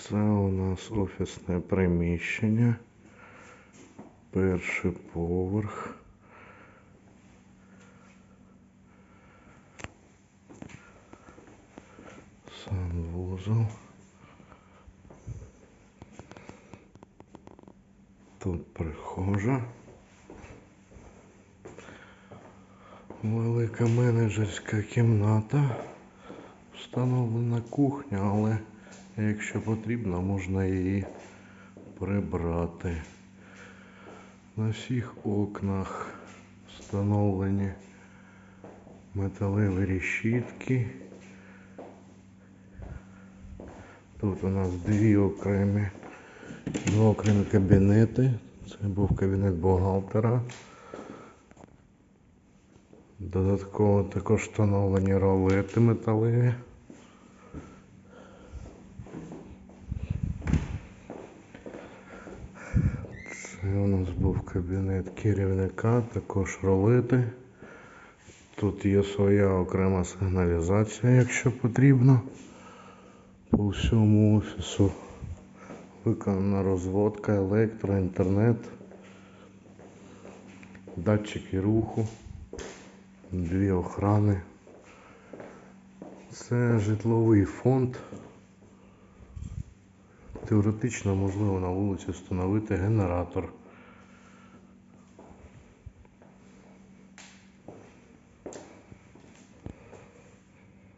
Це у нас офісне приміщення. Перший поверх. Санвузол. Тут прихожа. Велика менеджерська кімната. Встановлена кухня, але якщо потрібно, можна її прибрати. На всіх окнах встановлені металеві решітки. Тут у нас дві окремі, два окремі кабінети. Це був кабінет бухгалтера. Додатково також встановлені ролети металеві. Це у нас був кабінет керівника, також ролети. Тут є своя окрема сигналізація, якщо потрібно. По всьому офісу виконана розводка, електро, інтернет, датчики руху, дві охрани. Це житловий фонд. Теоретично можливо на вулиці встановити генератор